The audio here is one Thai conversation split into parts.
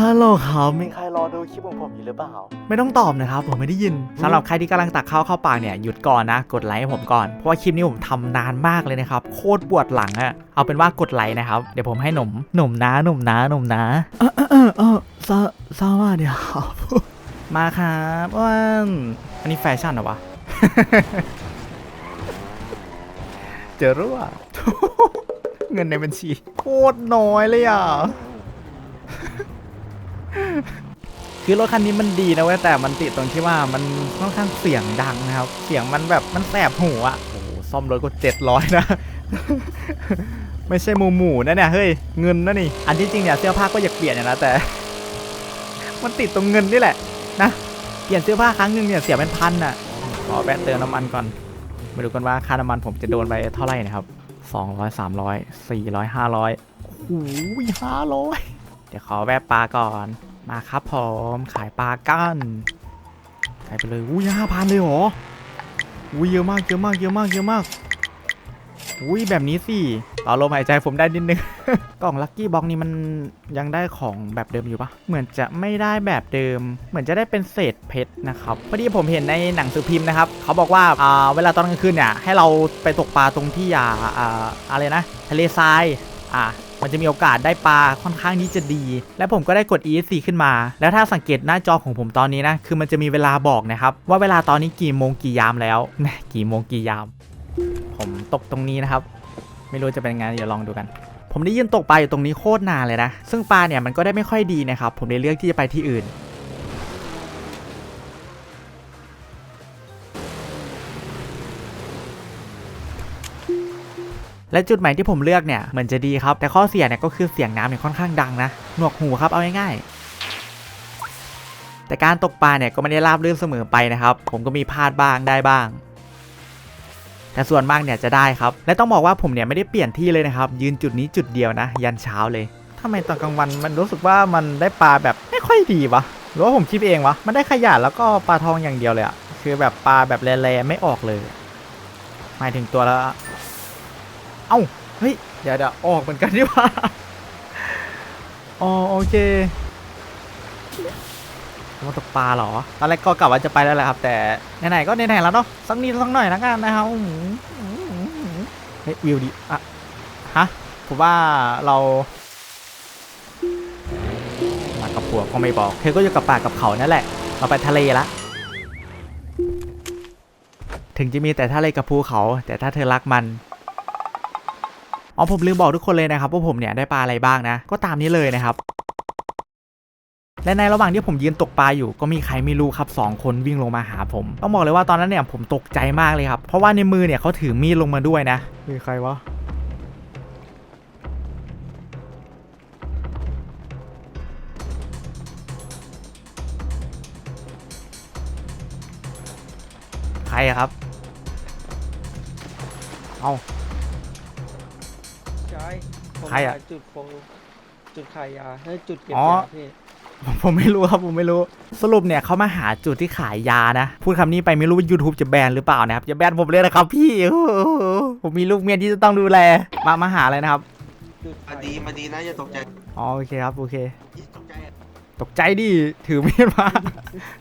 ฮัลโหลครับมีใครรอดูคลิปของผมอยู่หรือเปล่า ไม่ต้องตอบนะครับ ผมไม่ได้ยินสำหรับใครที่กำลังตักข้าวเข้าปากเนี่ยหยุดก่อนนะ กดไลค์ให้ผมก่อน เพราะว่าคลิปนี้ผมทำนานมากเลยนะครับ โคตรปวดหลังอะเอาเป็นว่ากดไลค์นะครับ เดี๋ยวผมให้หนุ่มหนุ่มนะหนุ่มนะหนุ่มนะเออเออเออเออสวสวัสดีครับมาครับอ้วนอันนี้แฟชั่นเหรอวะเจอรั่วเงินในบัญชีโคตรน้อยเลยอะ คือรถคันนี้มันดีนะเว้ยแต่มันติดตรงที่ว่ามันค่อนข้างเสียงดังนะครับ เสียงมันแบบมันแสบหูอะโอ้โหซ่อมรถก็เจ็ดร้อยนะ ไม่ใช่หมูหมูนะเนี่ยเฮ้ยเงินนะนี่ อันที่จริงเนี่ยเสื้อผ้าก็อยากเปลี่ยนนะแต่ มันติดตรงเงินนี่แหละ นะเปลี่ยนเสื้อผ้าครั้งหนึ่งเนี่ยเสียเป็นพันอะขอแวะเติมน้ำมันก่อนมาดูกันว่าค่าน้ำมันผมจะโดนไปเท่าไหร่นะครับสองร้อยสามร้อยสี่ร้อยห้าร้อยโอ้โหห้าร้อยเดี๋ยวขอแวะปลาก่อน มาครับผมขายปลากันขายไปเลยอุ้ยห้าพันเลยเหรออุ้ยเยอะมากเยอะมากเยอะมากเยอะมากอุ้ยแบบนี้สิต่อลมหายใจผมได้นิดนึง กล่องลัคกี้บ็อกนี่มันยังได้ของแบบเดิมอยู่ปะเหมือนจะไม่ได้แบบเดิม เหมือนจะได้เป็นเศษเพชรนะครับพอดีผมเห็นในหนังสือพิมพ์นะครับ เขาบอกว่าอ่าเวลาตอนกลางคืนเนี่ยให้เราไปตกปลาตรงที่อ่าอ่าอะไรนะทะเลทรายอ่า มันจะมีโอกาสได้ปลาค่อนข้างที่จะดี และผมก็ได้กด ESC ขึ้นมา แล้วถ้าสังเกตหน้าจอของผมตอนนี้นะ คือมันจะมีเวลาบอกนะครับ ว่าเวลาตอนนี้กี่โมงกี่ยามแล้วนกี่โมงกี่ยาม ผมตกตรงนี้นะครับ ไม่รู้จะเป็นไงเดี๋ยวลองดูกันผมได้ยืนตกปลาอยู่ตรงนี้โคตรนานเลยนะ ซึ่งปลาเนี่ยมันก็ได้ไม่ค่อยดีนะครับ ผมเลยเลือกที่จะไปที่อื่น และจุดใหม่ที่ผมเลือกเนี่ยเหมือนจะดีครับ แต่ข้อเสียเนี่ยก็คือเสียงน้ำเนี่ยค่อนข้างดังนะหนวกหูครับเอาง่ายๆแต่การตกปลาเนี่ยก็ไม่ได้ราบรื่นเสมอไปนะครับ ผมก็มีพลาดบ้างได้บ้างแต่ส่วนมากเนี่ยจะได้ครับ และต้องบอกว่าผมเนี่ยไม่ได้เปลี่ยนที่เลยนะครับ ยืนจุดนี้จุดเดียวนะ ยันเช้าเลยทำไมตอนกลางวันมันรู้สึกว่ามันได้ปลาแบบไม่ค่อยดีวะหรือว่าผมคิดเองวะ มันได้ขยะแล้วก็ปลาทองอย่างเดียวเลยอะคือแบบปลาแบบแร่ๆไม่ออกเลย หมายถึงตัวละ เอ้า เฮ้ย เดี๋ยวเดี๋ยวออกเหมือนกันดีกว่า อ๋อโอเคมาตกปลาเหรอ ตอนแรกก็กลับว่าจะไปแล้วแหละครับ แต่ไหนๆก็ไหนๆแล้วเนาะ สักนิดสักหน่อยนะกันนะครับเฮ้ยวิวดีอะฮะ ผมว่าเรามากับผัวก็ไม่บอก เธอก็อยู่กับป่ากับเขานั่นแหละ เราไปทะเลละ ถึงจะมีแต่ทะเลกับภูเขา แต่ถ้าเธอรักมัน อ๋อผมลืมบอกทุกคนเลยนะครับว่าผมเนี่ยได้ปลาอะไรบ้างนะ ก็ตามนี้เลยนะครับและในระหว่างที่ผมยืนตกปลาอยู่ก็มีใครไม่รู้ครับสองคนวิ่งลงมาหาผมต้องบอกเลยว่าตอนนั้นเนี่ยผมตกใจมากเลยครับ เพราะว่าในมือเนี่ยเขาถือมีดลงมาด้วยนะมีใครวะใครอะครับ เอา ใช่ผมใครอะหาจุดโฟจุดขายยาให้จุดเก็บอ๋อ ยาพี่ผมผมไม่รู้ครับผมไม่รู้สรุปเนี่ยเขามาหาจุดที่ขายยานะ พูดคำนี้ไปไม่รู้ว่า YouTube จะแบนหรือเปล่านะครับอย่าแบนผมเลยนะครับพี่โอ้โหผมมีลูกเมียที่จะต้องดูแลมามาหาอะไรนะครับจุดมาขายดีมาดีนะอย่าตกใจอ๋อโอเคครับโอเค อย่าตกใจอะตกใจดิถือมีดมา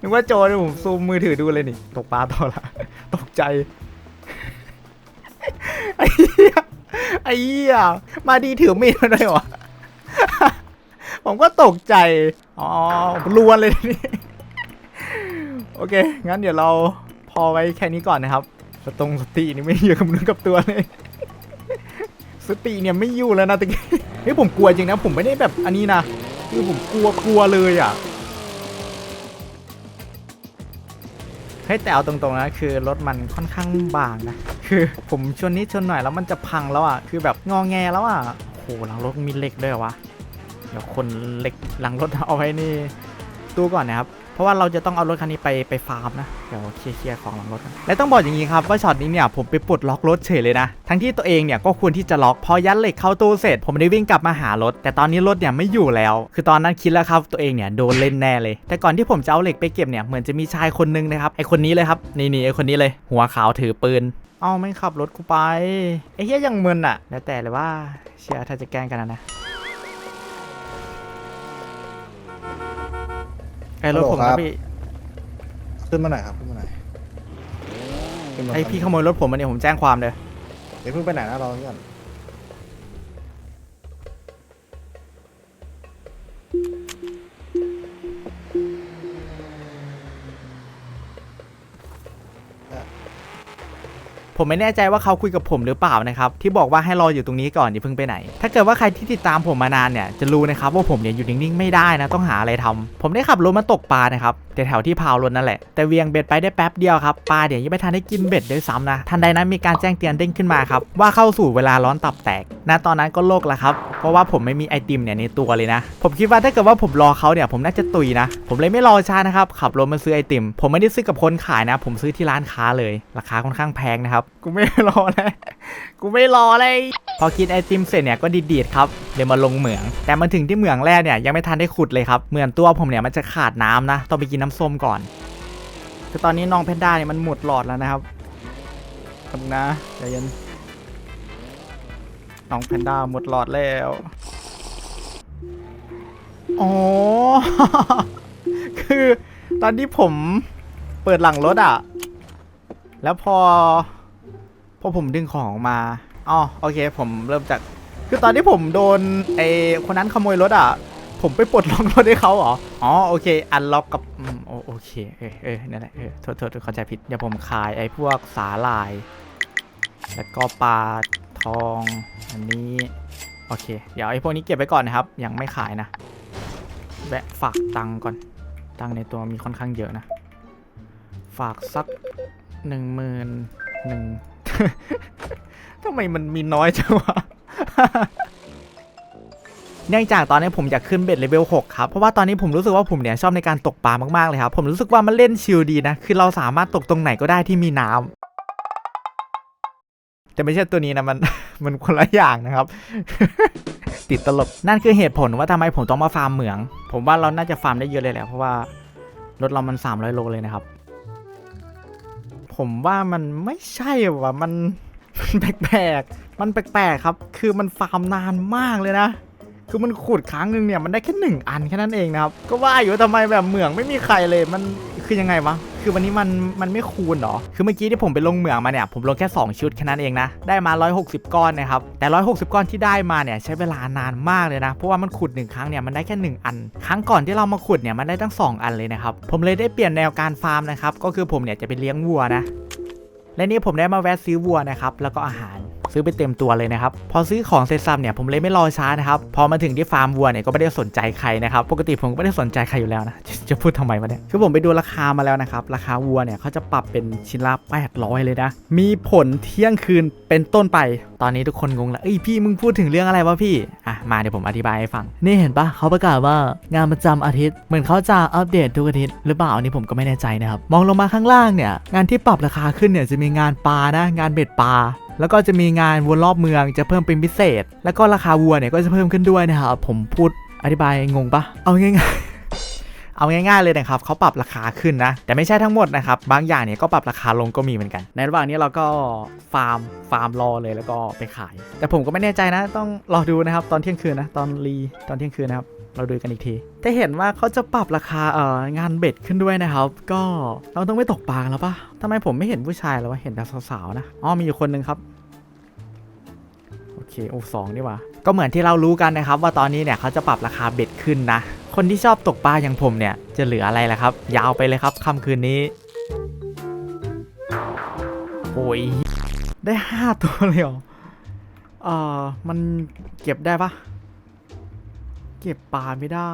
นึกว่าโจรผมซูมมือถือดูเลยนี่ ตกปลาต่อละ ตกใจไอ้เหี้ย ไอ้เหี้ยมาดีถือมีดมาด้วยวะผมก็ตกใจ อ๋อลวนเลยนี่ โอเค งั้นเดี๋ยวเราพอไว้แค่นี้ก่อนนะครับ สตรงสตินี่ไม่อยู่กับนื้อกับตัวเลย สติเนี่ยไม่อยู่แล้วนะตะกี้เฮ้ยผมกลัวจริงนะ ผมไม่ได้แบบอันนี้นะ คือผมกลัวกลัวเลยอะ เฮ้ยแต่เอาตรงๆนะคือรถมันค่อนข้างบางนะ คือผมชนนิดชนหน่อยแล้วมันจะพังแล้วอะคือแบบงอแงแล้วอะโหหลังรถมีเหล็กด้วยวะเดี๋ยวคนเหล็กหลังรถเอาไว้นี่ดูก่อนนะครับ เพราะว่าเราจะต้องเอารถคันนี้ไปไปฟาร์มนะเดี๋ยวเคลียร์ของหลังรถกันและต้องบอกอย่างนี้ครับว่าช็อตนี้เนี่ยผมไปปลดล็อกรถเฉยเลยนะทั้งที่ตัวเองเนี่ยก็ควรที่จะล็อกพอยัดเหล็กเข้าตู้เสร็จ ผมได้วิ่งกลับมาหารถ แต่ตอนนี้รถเนี่ยไม่อยู่แล้ว คือตอนนั้นคิดแล้วครับตัวเองเนี่ยโดนเล่นแน่เลย แต่ก่อนที่ผมจะเอาเหล็กไปเก็บเนี่ยเหมือนจะมีชายคนนึงนะครับไอคนนี้เลยครับนี่นี่ไอคนนี้เลย หัวขาวถือปืนเอาไม่ขับรถกูไปไอ้เหี้ยยังมึนอะ แล้วแต่เลยว่าเชียร์ถ้าจะแกล้งกันนะ อ้รถผมฮัลโหลครันะบพี่ขึ้นมาหน่อยครับขึ้นมาหน่อยขึ้นมาไอพี่ขโมยรถผมมาเนี่ยผมแจ้งความเลยเดี๋ยวเพิ่งไปไหนนะรอก่อน ผมไม่แน่ใจว่าเขาคุยกับผมหรือเปล่านะครับที่บอกว่าให้รออยู่ตรงนี้ก่อนอย่าเพิ่งไปไหน ถ้าเกิดว่าใครที่ติดตามผมมานานเนี่ยจะรู้นะครับว่าผมเนี่ยอยู่นิ่งๆไม่ได้นะต้องหาอะไรทำผมได้ขับรถมาตกปลานะครับแต่แถวที่พาวรถนั่นแหละแต่เวียงเบ็ดไปได้แป๊บเดียวครับปลาเดี๋ยวยังไม่ทันได้กินเบ็ดด้วยซ้ำนะทันใดนั้นมีการแจ้งเตือนเด้งขึ้นมาครับว่าเข้าสู่เวลาร้อนตับแตกณตอนนั้นก็โลกล้วครับเพราะว่าผมไม่มีไอติมเนี่ยในตัวเลยนะ ผมคิดว่าถ้าเกิดว่าผมรอเขาเนี่ยผมน่าจะตุยนะ ผมเลยไม่รอช้านะครับขับรถมาซื้อไอติม ผมไม่ได้ซื้อกับคนขายนะ ผมซื้อที่ร้านค้าเลย ราคาค่อนข้างแพงนะครับกูไม่รอเลยกูไม่รอเลย พอกินไอติมเสร็จเนี่ยก็ดีดๆครับเลยวมาลงเหมือง แต่มันถึงที่เหมืองแรกเนี่ยยังไม่ทันได้ขุดเลยครับเหมือนตัวผมเนี่ยมันจะขาดน้ำนะต้องไปกินน้ำส้มก่อนคือตอนนี้น้องเพนด้าเนี่ยมันหมดหลอดแล้วนะครับขอบคุณนะใจเย็นน้องแพนด้าหมดหลอดแล้วอ๋อคือตอนที่ผมเปิดหลังรถอะ แล้วพอ พอผมดึงของออกมาอ๋อโอเค ผมเริ่มจาก คือตอนที่ผมโดนไอ้คนนั้นขโมยรถอะ ผมไปปลดล็อกรถให้เขาเหรอ อ๋อโอเค อันล็อกกับอืมโอโอเค เออเออนั่นแหละ เออโทษโทษโทษเข้าใจผิด เดี๋ยวผมขายไอ้พวกสาหร่าย แล้วก็ปลาทอง อันนี้ โอเค เดี๋ยวไอ้พวกนี้เก็บไว้ก่อนนะครับ ยังไม่ขายนะ แวะฝากตังก่อน ตังในตัวมีค่อนข้างเยอะนะ ฝากสักหนึ่งหมื่นหนึ่ง ทำไมมันมีน้อยจังวะ เนื่องจากตอนนี้ผมอยากขึ้นเบ็ดเลเวล 6 ครับ เพราะว่าตอนนี้ผมรู้สึกว่าผมเนี่ยชอบในการตกปลามากๆเลยครับ ผมรู้สึกว่ามันเล่นชิลดีนะ คือเราสามารถตกตรงไหนก็ได้ที่มีน้ำแต่ไม่ใช่ตัวนี้นะมันมันคนละอย่างนะครับติดตลก นั่นคือเหตุผลว่าทำไมผมต้องมาฟาร์มเหมือง ผมว่าเราน่าจะฟาร์มได้เยอะเลยแหละเพราะว่ารถเรามัน 300 โลเลยนะครับ ผมว่ามันไม่ใช่ว่ะมันมันแปลกๆ มันแปลกๆครับ คือมันฟาร์มนานมากเลยนะ คือมันขุดครั้งหนึ่งเนี่ยมันได้แค่หนึ่งอันแค่นั้นเองนะครับ ก็ว่าอยู่ทำทำไมแบบเหมืองไม่มีใครเลย มันคือยังไงวะ คือวันนี้มันมันไม่คูณเหรอ คือเมื่อกี้ที่ผมไปลงเหมืองมาเนี่ย ผมลงแค่ 2 ชุดแค่นั้นเองนะ ได้มา 160 ก้อนนะครับ แต่ 160 ก้อนที่ได้มาเนี่ยใช้เวลานานมากเลยนะ เพราะว่ามันขุดหนึ่งครั้งเนี่ยมันได้แค่ 1 อัน ครั้งก่อนที่เรามาขุดเนี่ยมันได้ตั้ง 2 อันเลยนะครับ ผมเลยได้เปลี่ยนแนวการฟาร์มนะครับ ก็คือผมเนี่ยจะไปเลี้ยงวัวนะ และนี่ผมได้มาแวะซื้อวัวนะครับ แล้วก็อาหาร ซื้อไปเต็มตัวเลยนะครับ พอซื้อของเสร็จสับเนี่ยผมเลยไม่รอช้านะครับ พอมาถึงที่ฟาร์มวัวเนี่ยก็ไม่ได้สนใจใครนะครับ ปกติผมก็ไม่ได้สนใจใครอยู่แล้วนะ จะจะพูดทำไมวะเนี่ย คือผมไปดูราคามาแล้วนะครับ ราคาวัวเนี่ยเขาจะปรับเป็นชิ้นละ800 เลยนะ มีผลเที่ยงคืนเป็นต้นไป ตอนนี้ทุกคนงงแล้วเอ้ยพี่มึงพูดถึงเรื่องอะไรวะพี่ อะมาเดี๋ยวผมอธิบายให้ฟัง นี่เห็นปะเขาประกาศว่างานประจำอาทิตย์ เหมือนเขาจะอัปเดตทุกอาทิตย์หรือเปล่าอันนี้ผมก็ไม่แน่ใจนะครับ มองลงมาข้างล่างเนี่ย งานที่ปรับราคาขึ้นเนี่ยจะมีงานปลานะ งานเบ็ดปลา แล้วก็จะมีงานวนรอบเมืองจะเพิ่มเป็นพิเศษ แล้วก็ราคาวัวเนี่ยก็จะเพิ่มขึ้นด้วยนะครับผมพูดอธิบายงงปะเอาง่ายๆเอาง่ายๆเลยนะครับเขาปรับราคาขึ้นนะ แต่ไม่ใช่ทั้งหมดนะครับ บางอย่างเนี่ยก็ปรับราคาลงก็มีเหมือนกัน ในระหว่างนี้เราก็ฟาร์มฟาร์มรอเลยแล้วก็ไปขาย แต่ผมก็ไม่แน่ใจนะ ต้องรอดูนะครับ ตอนเที่ยงคืนนะตอนรีตอนเที่ยงคืนนะครับเราดูกันอีกทีแต่เห็นว่าเขาจะปรับราคาเอ่องานเบ็ดขึ้นด้วยนะครับ ก็เราต้องไม่ตกปลาแล้วปะทำไมผมไม่เห็นผู้ชายแล้ววะเห็นแต่สาวๆนะอ๋อมีอยู่คนหนึงครับ เคโอ้สองนี่ว่าก็เหมือนที่เรารู้กันนะครับ ว่าตอนนี้เนี่ยเขาจะปรับราคาเบ็ดขึ้นนะ คนที่ชอบตกปลาอย่างผมเนี่ยจะเหลืออะไรล่ะครับ ยาวไปเลยครับค่ำคืนนี้ โอ้ย ได้ห้าตัวเลยเหรอเออมันเก็บได้ปะเก็บปลาไม่ได้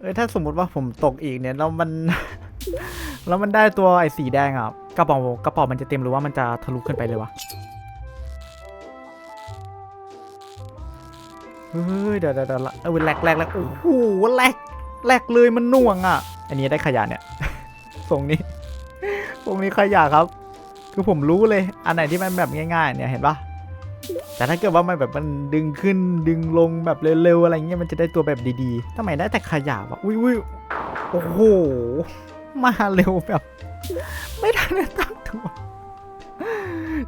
เอ้ยถ้าสมมติว่าผมตกอีกเนี่ยแล้วมัน แล้วมันได้ตัวไอ้สีแดงอะกระป๋ากระป๋ามันจะเต็มหรือว่ามันจะทะลุขึ้นไปเลยวะ เฮ้ยเดี๋ยวเดี๋ยวเดี๋ยวละเออแหลกแหลกแหลกโอ้โหแหลกแหลกเลยมันน่วงอะ อันนี้ได้ขยะเนี่ยทรงนี้ทรงนี้ขยะครับ คือผมรู้เลย อันไหนที่มันแบบง่าย ๆ เนี่ยเห็นปะแต่ถ้าเกิดว่ามันแบบมันดึงขึ้นดึงลงแบบเร็วๆอะไรเงี้ยมันจะได้ตัวแบบดีๆทำไมได้แต่ขยะวะอุ้ยอุ้ยโอ้โหมาเร็วแบบ ไม่ทันตั้งตัว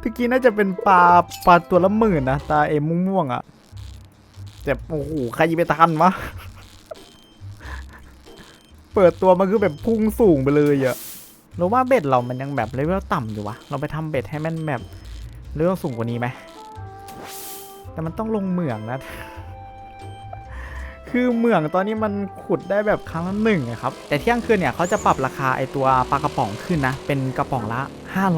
ตะกี้น่าจะเป็นปลาปลาตัวละหมื่นนะตาเอ็มม่วงๆอะ แต่โอ้โหใครยิงไปทันวะ เปิดตัวมันคือแบบพุ่งสูงไปเลยอะหรือว่าเบ็ดเรามันยังแบบเลเวลต่ำอยู่วะ เราไปทำเบ็ดให้มันแบบเลเวลสูงกว่านี้ไหม แต่มันต้องลงเหมืองนะ คือเหมืองตอนนี้มันขุดได้แบบครั้งละหนึ่งอะครับ แต่เที่ยงคืนเนี่ยเขาจะปรับราคาไอตัวปลากระป๋องขึ้นนะ เป็นกระป๋องละ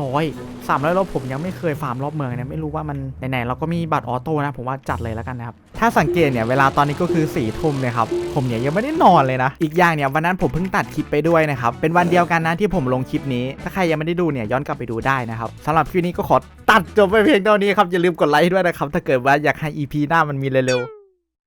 500 300แล้วผมยังไม่เคยฟาร์มรอบเมืองเนี่ยไม่รู้ว่ามันไหนๆเราก็มีบัตรออโต้นะ ผมว่าจัดเลยแล้วกันนะครับ ถ้าสังเกตเนี่ยเวลาตอนนี้ก็คือ4ี่ทุ่มเลยครับผมเนี่ยยังไม่ได้นอนเลยนะ อีกอย่างเนี่ยวันนั้นผมเพิ่งตัดคลิปไปด้วยนะครับ เป็นวันเดียวกันนะที่ผมลงคลิปนี้ ถ้าใครยังไม่ได้ดูเนี่ยย้อนกลับไปดูได้นะครับสำหรับคลิปนี้ก็ขอตัดจบไปเพียงเท่านี้ครับอย่าลืมกดไลค์ด้วยนะครับถ้าเกิดว่าอยากให้ EP หน้ามันมีเร็วๆ